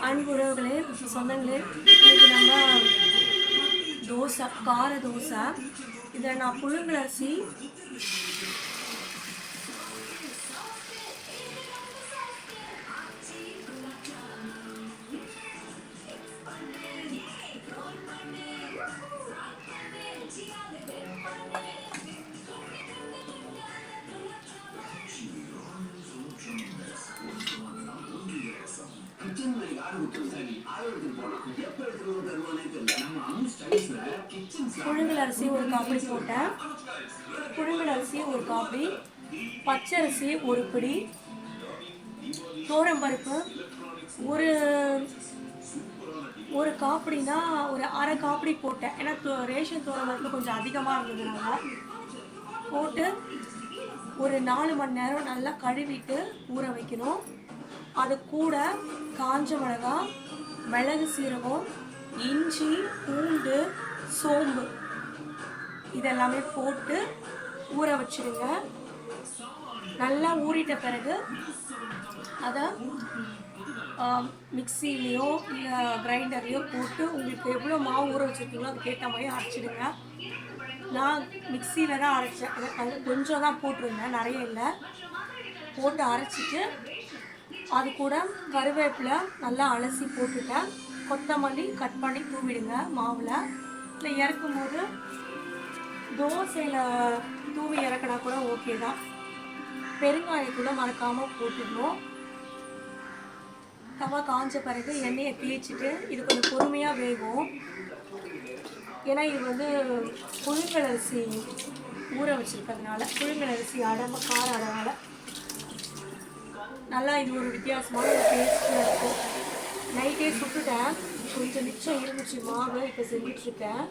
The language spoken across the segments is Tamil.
அன்பு உறவுகளே சொந்தங்களே இன்னைக்கு நம்ம தோசை கார தோசை. இதில் நான் புழுங்கல் புழுங்கல் அரிசி ஒரு காப்பி போட்டேன். புழுங்கல் அரிசி ஒரு காப்பி பச்சரிசி ஒரு பிடி பருப்பு ஒரு ஒரு காப்பிடினா ஒரு அரை காப்பிடி போட்டேன். ஏன்னா ரேஷன் பருப்பு கொஞ்சம் அதிகமாக இருந்ததுனால. போட்டு ஒரு நாலு மணி நேரம் நல்லா கழுவிட்டு ஊற வைக்கணும். அது கூட காஞ்ச மிளகாய் மிளகு சீரகம் இஞ்சி பூண்டு சோம்பு. இதெல்லாமே போட்டு ஊற வச்சிடுங்க. நல்லா ஊறிட்ட பிறகு அதை மிக்சிலேயோ இல்லை கிரைண்டர்லேயோ போட்டு உங்களுக்கு எவ்வளோ மாவு ஊற வச்சுருக்கீங்களோ அதுக்கேற்ற மாதிரி அரைச்சிடுங்க. நான் மிக்சியில் தான் அரைச்சேன். அதை அது கொஞ்சம் தான் போட்டிருந்தேன். நிறைய இல்லை. போட்டு அரைச்சிட்டு அது கூட கருவேப்பிலை நல்லா அலசி போட்டுட்டேன். கொத்தமல்லி கட் பண்ணி தூவிடுங்க மாவில். இல்லை இறக்கும் போது தோசையில் தூவி இறக்கினா கூட ஓகே தான். பெருங்காயம் கூட மறக்காமல் போட்டுடணும் தவா காஞ்ச பிறகு எண்ணெயை தேய்ச்சிட்டு இது கொஞ்சம் பொறுமையாக வேகும். ஏன்னா இது வந்து புழுங்கல் அரிசி ஊற வச்சுருக்கிறதுனால புழுங்கல் அரிசி அடம்பு கார அடனால நல்லா இது ஒரு வித்தியாசமான ஒரு டேஸ்ட்டாக இருக்கும் நைட்டே சுட்டுட்டேன். கொஞ்சம் மிச்சம் இருந்துச்சு மாவு இப்போ செஞ்சிட்ருக்கேன்.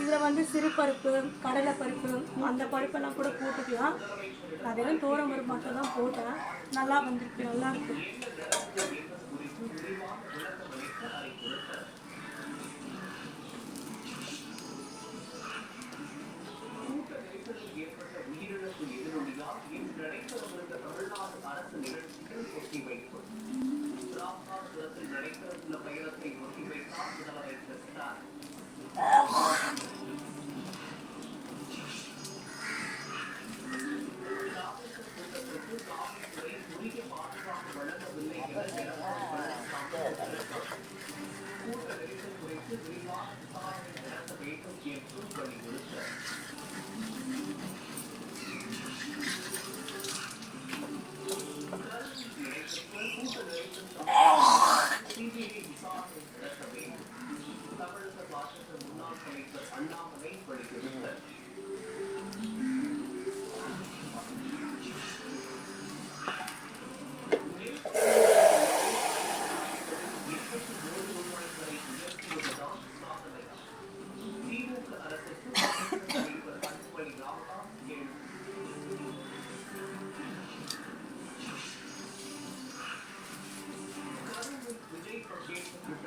இதில் வந்து சிறுபருப்பு கடலை பருப்பு அந்த பருப்பெல்லாம் கூட போட்டுக்கலாம். அதெல்லாம் தோரம் பருப்பு மட்டும் தான் போட்டேன். நல்லா வந்திருக்கு நல்லா இருக்கு. Thank you.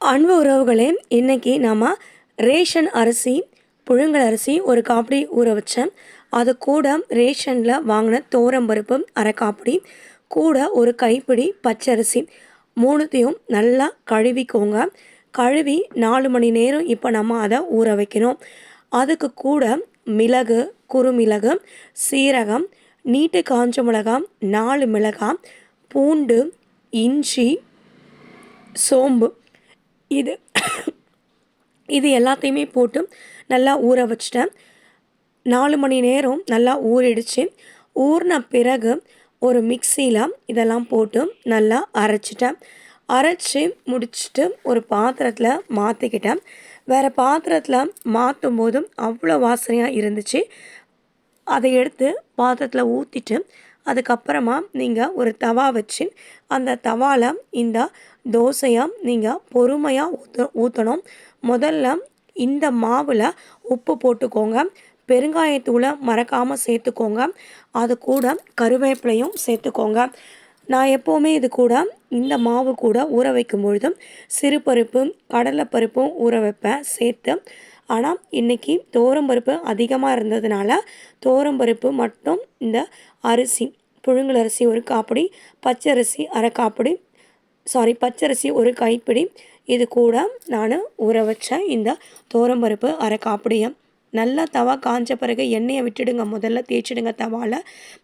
அன்பு உறவுகளே இன்றைக்கி நாம் ரேஷன் அரிசி புழுங்கல் அரிசி ஒரு காப்படி ஊற வச்சேன். அது கூட ரேஷனில் வாங்கின தோரம்பருப்பு அரை காப்படி கூட ஒரு கைப்பிடி பச்சரிசி. மூணுத்தையும் நல்லா கழுவிக்கோங்க. கழுவி நாலு மணி நேரம் இப்போ நம்ம அதை ஊற வைக்கணும். அதுக்கு கூட மிளகு குறுமிளகு சீரகம் நீட்டு காஞ்ச மிளகாய் நாலு மிளகாய் பூண்டு இஞ்சி சோம்பு இது இது எல்லாத்தையுமே போட்டு நல்லா ஊற வச்சிட்டேன். நாலு மணி நேரம் நல்லா ஊறிடுச்சு. ஊறின பிறகு ஒரு மிக்சியில் இதெல்லாம் போட்டு நல்லா அரைச்சிட்டேன். அரைச்சி முடிச்சுட்டு ஒரு பாத்திரத்தில் மாற்றிக்கிட்டேன் வேறு பாத்திரத்தில் மாற்றும் போதும் அவ்வளோ வாசனையாக இருந்துச்சு. அதை எடுத்து பாத்திரத்தில் ஊற்றிட்டு அதுக்கப்புறமா நீங்கள் ஒரு தவா வச்சு அந்த தவாவில் இந்த தோசையை நீங்கள் பொறுமையாக ஊற்ற ஊற்றணும் முதல்ல இந்த மாவில் உப்பு போட்டுக்கோங்க. பெருங்காயத்தூளை மறக்காமல் சேர்த்துக்கோங்க. அது கூட கருவேப்பிலையும் சேர்த்துக்கோங்க. நான் எப்போவுமே இது கூட இந்த மாவு கூட ஊற வைக்கும் பொழுதும் சிறுபருப்பும் கடலைப்பருப்பும் ஊற வைப்பேன் சேர்த்து. ஆனால் இன்றைக்கி பருப்பு அதிகமாக இருந்ததுனால பருப்பு மட்டும் இந்த அரிசி புழுங்கல் அரிசி ஒரு காப்பிடி பச்சரிசி அரை காப்படி சாரி பச்சரிசி ஒரு கைப்பிடி. இது கூட நான் ஊற வச்ச இந்த பருப்பு அரை காப்பிடியை நல்லா தவா காஞ்ச பிறகு எண்ணெயை விட்டுடுங்க. முதல்ல தேய்ச்சிடுங்க தவாவில்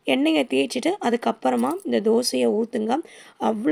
எண்ணெயை தேய்ச்சிட்டு அதுக்கப்புறமா இந்த தோசையை ஊற்றுங்க அவ்வளோ